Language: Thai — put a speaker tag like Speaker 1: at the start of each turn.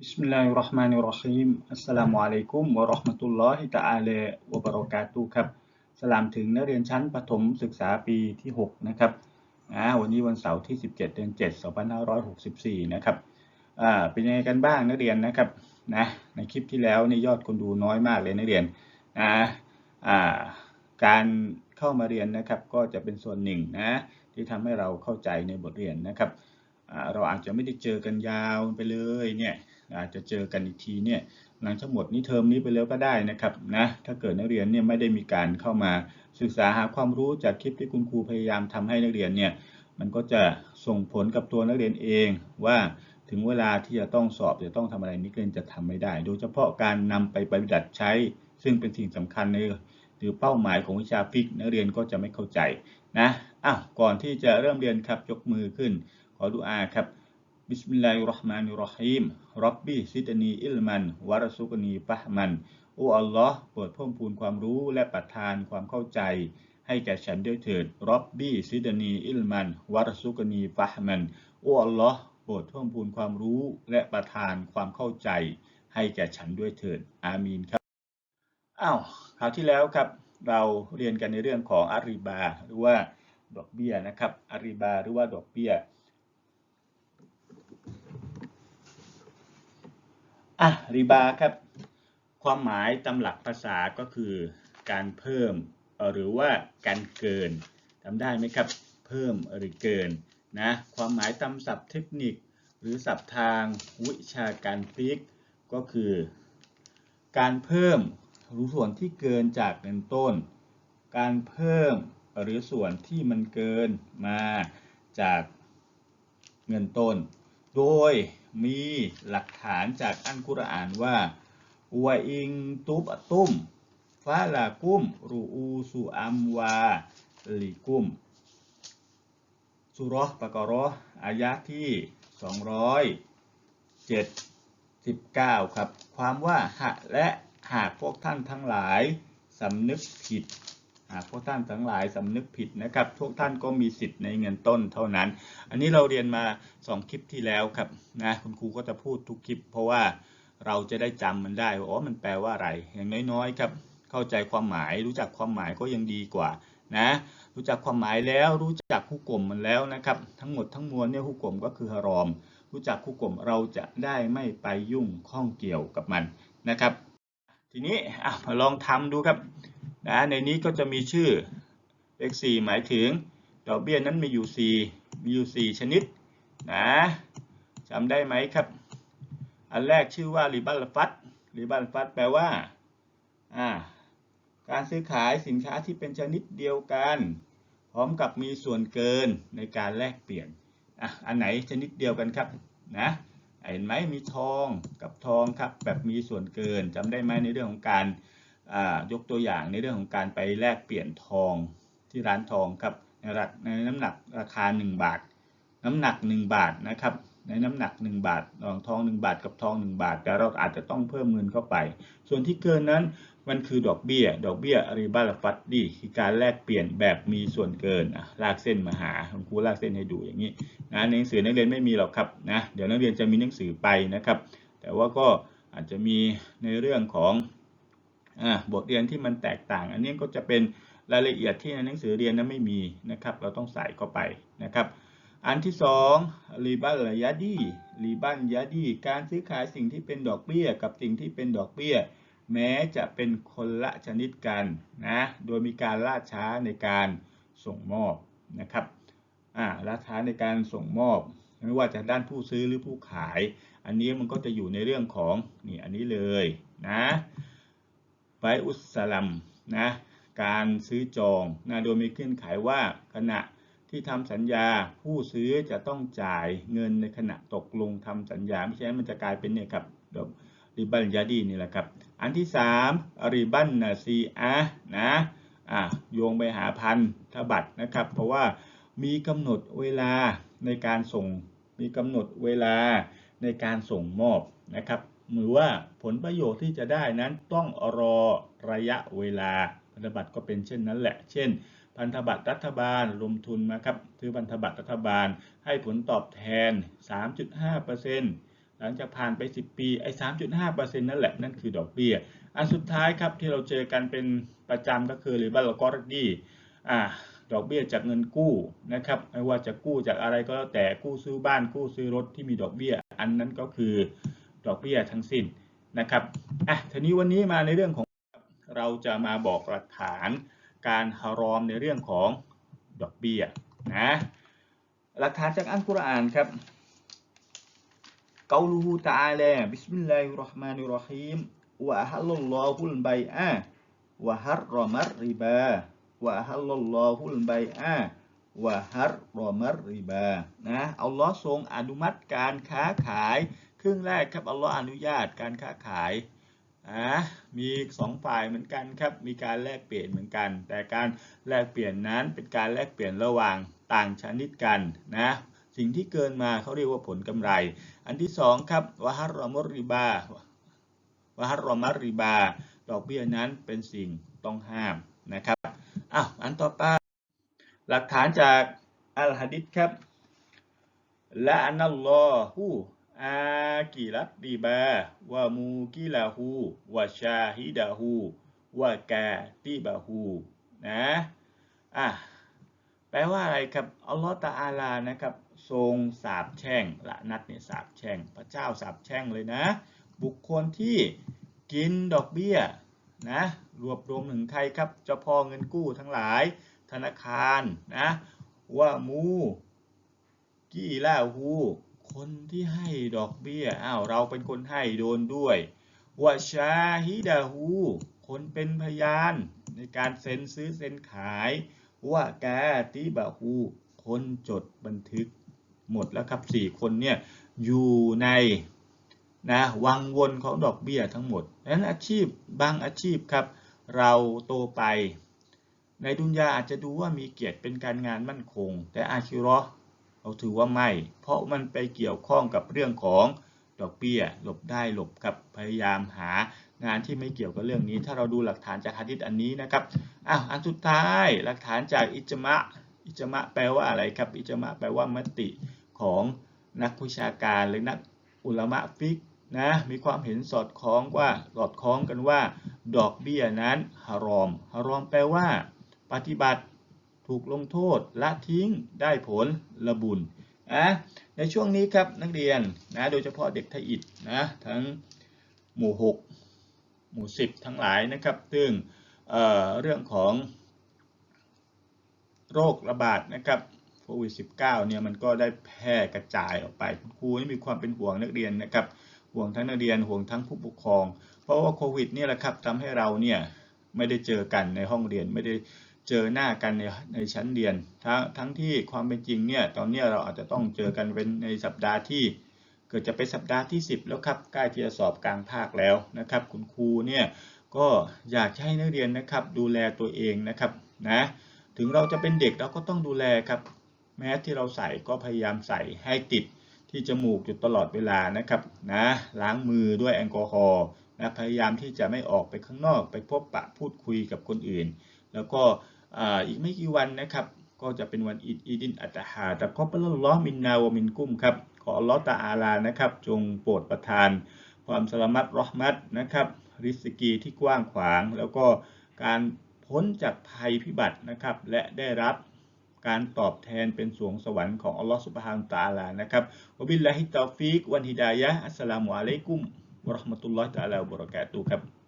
Speaker 1: Bismillahirrahmanirrahim Assalamualaikum warahmatullahi ta'ala wabarakatuh ครับ สลามถึงนักเรียนชั้นประถมศึกษาปีที่ 6 นะครับวันนี้วันเสาร์ที่ 17 เดือน 7 2564 นะครับเป็นยังไงกันบ้างนักเรียนนะครับ นะ ในคลิปที่แล้วนี่ยอดคนดูน้อยมากเลยนักเรียน นะการเข้ามาเรียนนะครับก็จะเป็นส่วนหนึ่งนะ ที่ทำให้เราเข้าใจในบทเรียนนะครับ เราอาจจะไม่ได้เจอกันยาวไปเลยเนี่ย อาจจะเจอกันอีกทีเนี่ยหลังจากหมดนี้เทอมนี้ไปแล้วก็ได้นะครับนะถ้าเกิดนักเรียนเนี่ยไม่ได้มีการเข้ามาศึกษาหาความรู้จากคลิปที่คุณครูพยายามทำให้นักเรียนเนี่ยมันก็จะส่งผลกับตัวนักเรียนเองว่าถึงเวลาที่จะต้องสอบจะต้องทำอะไรนักเรียนจะทำไม่ได้ โดยเฉพาะการนำไปปฏิบัติใช้ ซึ่งเป็นสิ่งสำคัญในหรือเป้าหมายของวิชาฟิกนักเรียนก็จะไม่เข้าใจนะอ้าวก่อนที่จะเริ่มเรียนครับยกมือขึ้นขอดุอาครับ บิสมิลลาฮิรเราะห์มานิรเราะฮีมรับบีซิดนีอิลมันวะรซุกนีฟะห์มัน โอ้อัลลอฮ์โปรดเพิ่มพูนความรู้และประทานความเข้าใจ ให้แก่ฉันด้วยเถิดรับบีซิดนีอิลมันวะรซุกนีฟะห์มัน โอ้อัลลอฮ์โปรดเพิ่มพูนความรู้และประทานความเข้าใจ ให้แก่ฉันด้วยเถิด อามีนครับอ้าวคราวที่แล้วครับ เราเรียนกันในเรื่องของอาริบา หรือว่าดอกเบี้ยนะครับอาริบา หรือว่าดอกเบี้ย อะริบาครับ ความหมายตำหลักภาษาก็คือการเพิ่มหรือว่าการเกินจำได้ไหมครับ เพิ่มหรือเกินนะความหมายตามศัพท์เทคนิค หรือศัพท์ทางวิชาการฟิกก็คือ การเพิ่มหรือส่วนที่เกินจากเงินต้น การเพิ่มหรือส่วนที่มันเกินมาจากเงินต้น โดยมีหลักฐานจากอันกุรอานว่าวอิงตุบตุมฟาลากุม รูอูสุอัมวาลิกุมสุรอห์ปะกราะห์อายะที่ 279 ครับ ความว่าหะและหากพวกท่านทั้งหลายสำนึกผิด หากพวกท่านทั้งหลายสำนึกผิดนะครับพวกท่านก็มีสิทธิ์ในเงินต้นเท่านั้น อันนี้เราเรียนมา 2 คลิปที่แล้วครับนะคุณครูก็จะพูดทุกคลิป เพราะว่าเราจะได้จำมันได้ว่าอ๋อมันแปลว่าอะไร อย่างน้อยๆครับเข้าใจความหมายรู้จักความหมายก็ยังดีกว่านะรู้จักความหมายแล้วรู้จักคู่กลมมันแล้วนะครับ ทั้งหมดทั้งมวลเนี่ยคู่กลมก็คือฮารอม รู้จักคู่กลมเราจะได้ไม่ไปยุ่งข้องเกี่ยวกับมันนะครับ ทีนี้มาลองทำดูครับ นะในนี้ก็จะมีชื่อเลข4หมายถึงดอกเบี้ยนั้นมีอยู่ 4 มีอยู่ 4 ชนิดนะจำได้ไหมครับ อันแรกชื่อว่าริบัลฟัตริบัลฟัตแปลว่าอ่าการซื้อขายสินค้าที่เป็นชนิดเดียวกัน พร้อมกับมีส่วนเกินในการแลกเปลี่ยนอะอันไหนชนิดเดียวกันครับนะเห็นไหมมีทองกับทองครับแบบมีส่วนเกินจำได้ไหมในเรื่องของการ ยกตัวอย่างในเรื่องของการไปแลกเปลี่ยนทองที่ร้านทองครับในรัในน้ำหนักราคา 1 บาท น้ำหนัก 1 บาทนะครับ ในน้ำหนัก 1 บาททอง 1 บาทกับทอง 1 บาท แต่เราอาจจะต้องเพิ่มเงินเข้าไป ส่วนที่เกินนั้นมันคือดอกเบี้ย ดอกเบี้ยริบาลฟัตดีคือการแลกเปลี่ยนแบบมีส่วนเกินลากเส้นมาหาคุณครูลากเส้นให้ดูอย่างนี้นะในหนังสือนักเรียนไม่มีหรอกครับนะเดี๋ยวนักเรียนจะมีหนังสือไปนะครับ แต่ว่าก็อาจจะมีในเรื่องของ บทเรียนที่มันแตกต่าง อันนี้ก็จะเป็นรายละเอียดที่ในหนังสือเรียนนั้นไม่มีนะครับ เราต้องใส่เข้าไปนะครับ อันที่สองรีบัลยาดีรีบัลยาดีการซื้อขายสิ่งที่เป็นดอกเบี้ย กับสิ่งที่เป็นดอกเบี้ย แม้จะเป็นคนละชนิดกันนะโดยมีการล่าช้าในการส่งมอบนะครับอ่าล่าช้าในการส่งมอบ ไม่ว่าจะด้านผู้ซื้อหรือผู้ขาย อันนี้มันก็จะอยู่ในเรื่องของนี่อันนี้เลยนะ ไบอุสลัมนะการซื้อจองนะโดยมีขึ้นขายว่าขณะที่ทำสัญญาผู้ซื้อจะต้องจ่ายเงินในขณะตกลงทำสัญญาไม่ใช่มันจะกลายเป็นเนี่ยครับริบันยาดีนี่แหละครับ อันที่3ริบันนาซีอะนะอะโยงไปหาพันธบัตรนะครับ เพราะว่ามีกำหนดเวลาในการส่งมีกำหนดเวลาในการส่งมอบนะครับ หรือว่าผลประโยชน์ที่จะได้นั้นต้องรอระยะเวลาพันธบัตรก็เป็นเช่นนั้นแหละ เช่น พันธบัตรรัฐบาลลงทุนมาครับซื้อพันธบัตรรัฐบาลให้ผลตอบแทน 3.5%หลังจากผ่านไป 10 ปีไอ้3.5%นั่นแหละนั่นคือดอกเบี้ยอันสุดท้ายครับที่เราเจอกันเป็นประจำก็คือหรือบัลลกอรดีอ่าดอกเบี้ยจากเงินกู้นะครับไม่ว่าจะกู้จากอะไรก็แล้วแต่กู้ซื้อบ้านกู้ซื้อรถที่มีดอกเบี้ย อันนั้นก็คือ ดอกเบี้ยทั้งสิ้นนะครับอะทีนี้วันนี้มาในเรื่องของเราจะมาบอกหลักฐานการฮารอมในเรื่องของดอกเบี้ยนะหลักฐานจากอัลกุรอานครับกาลูฮูตาลาบิสมิลลาฮิรราะห์มานิรราะฮีมวะฮัลลัลลอฮุลไบอาวะฮัรรอมัรริบาวะฮัลลัลลอฮุลไบอาวะฮัรรอมัรริบานะอัลลอฮ์ทรงอนุมัติการค้าขาย ครึ่งแรกครับอัลลอฮ์อนุญาตการค้าขายนะมีสองฝ่ายเหมือนกันครับมีการแลกเปลี่ยนเหมือนกัน แต่การแลกเปลี่ยนนั้นเป็นการแลกเปลี่ยนระหว่างต่างชนิดกันนะสิ่งที่เกินมาเขาเรียกว่าผลกำไร อันที่สองครับวะฮัรรอมริบาวะฮัรรอมริบา ดอกเบี้ยนั้นเป็นสิ่งต้องห้ามนะครับอ้าวอันต่อไปหลักฐานจากอัลฮะดิษครับละอันนัลลอฮุ อากิรัตริบาวะมูกิลาหูวะชาฮิดาหูวะกาติบาหูนะอะแปลว่าอะไรครับอัลลอฮฺตะอาลานะครับ ทรงสาบแช่งละนัดเนี่ยสาบแช่ง พระเจ้าสาบแช่งเลยนะ บุคคลที่กินดอกเบี้ยนะรวบรวมถึงใครครับเจ้าพ่อเงินกู้ทั้งหลายธนาคารนะว่ามูกี่ล่าหู คนที่ให้ดอกเบี้ย อ้าวเราเป็นคนให้โดนด้วยวะชาฮิดาหูคนเป็นพยานในการเซ็นซื้อเซ็นขายว่ากาติบาหูคนจดบันทึกหมดแล้วครับสี่คนเนี่ยอยู่ในนะวังวนของดอกเบี้ยทั้งหมดนั้นอาชีพบางอาชีพครับ เราโตไป ในดุนยาอาจจะดูว่ามีเกียรติเป็นการงานมั่นคง แต่อาคิรอ เราถือว่าไม่ เพราะมันไปเกี่ยวข้องกับเรื่องของดอกเบี้ยหลบได้หลบกับพยายามหางานที่ไม่เกี่ยวกับเรื่องนี้ ถ้าเราดูหลักฐานจากฮะดิษอันนี้นะครับอ้าวอันสุดท้ายหลักฐานจากอิจมะอิจมะแปลว่าอะไรครับ อิจมะแปลว่ามติของนักวิชาการหรือนักอุลามะฟิกนะมีความเห็นสอดคล้องว่าสอดคล้องกันว่า ดอกเบี้ยนั้นฮารอมฮารอมแปลว่า ปฏิบัติ ถูกลงโทษ ละทิ้ง ได้ผล ระบุญนะในช่วงนี้ครับนักเรียนนะโดยเฉพาะเด็กไทยอิฐนะทั้งหมู่ 6 หมู่ 10 ทั้งหลายนะครับ ซึ่งเเรื่องของโรคระบาดนะครับโควิด -19 เนี่ยมันก็ได้แพร่กระจายออกไปคุณครูนี่มีความเป็นห่วงนักเรียนนะครับ ห่วงทั้งนักเรียนห่วงทั้งผู้ปกครอง เพราะว่าโควิดเนี่ยแหละครับทำให้เราเนี่ยไม่ได้เจอกันในห้องเรียนไม่ได้ เจอหน้ากันในในชั้นเรียนทั้งทั้งที่ความเป็นจริงเนี่ยตอนนี้เราอาจจะต้องเจอกันเป็นในสัปดาห์ที่ เกิดจะเป็นสัปดาห์ที่ 10 แล้วครับใกล้ที่จะสอบกลางภาคแล้วนะครับ คุณครูเนี่ยก็อยากให้นักเรียนนะครับดูแลตัวเองนะครับนะถึงเราจะเป็นเด็กเราก็ต้องดูแลครับแม้ที่เราใส่ก็พยายามใส่ให้ติดที่จมูกอยู่ตลอดเวลานะครับนะล้างมือด้วยแอลกอฮอล์นะพยายามที่จะไม่ออกไปข้างนอก ไปพบปะพูดคุยกับคนอื่น แล้วก็ อีกไม่กี่วันนะครับ ก็จะเป็นวันอีดอีดินอัตฮาแต่ก็เป็นล้อมินนาวมินกุ้มครับ ขอลอตาอาลานะครับ จงโปรดประทาน ความสลามัตรอหมัตนะครับ ริสกีที่กว้างขวาง แล้วก็การพ้นจากภัยพิบัตินะครับ และได้รับการตอบแทนเป็นสวงสวรรค์ของอัลลอฮฺสุบฮานตาลานะครับวบิลลาฮิตาฟิกวันฮิดายะอัสสลามุอะลัยกุมวะราะห์มะตุลลอฮฺตะอาลาบะเราะกาตุครับ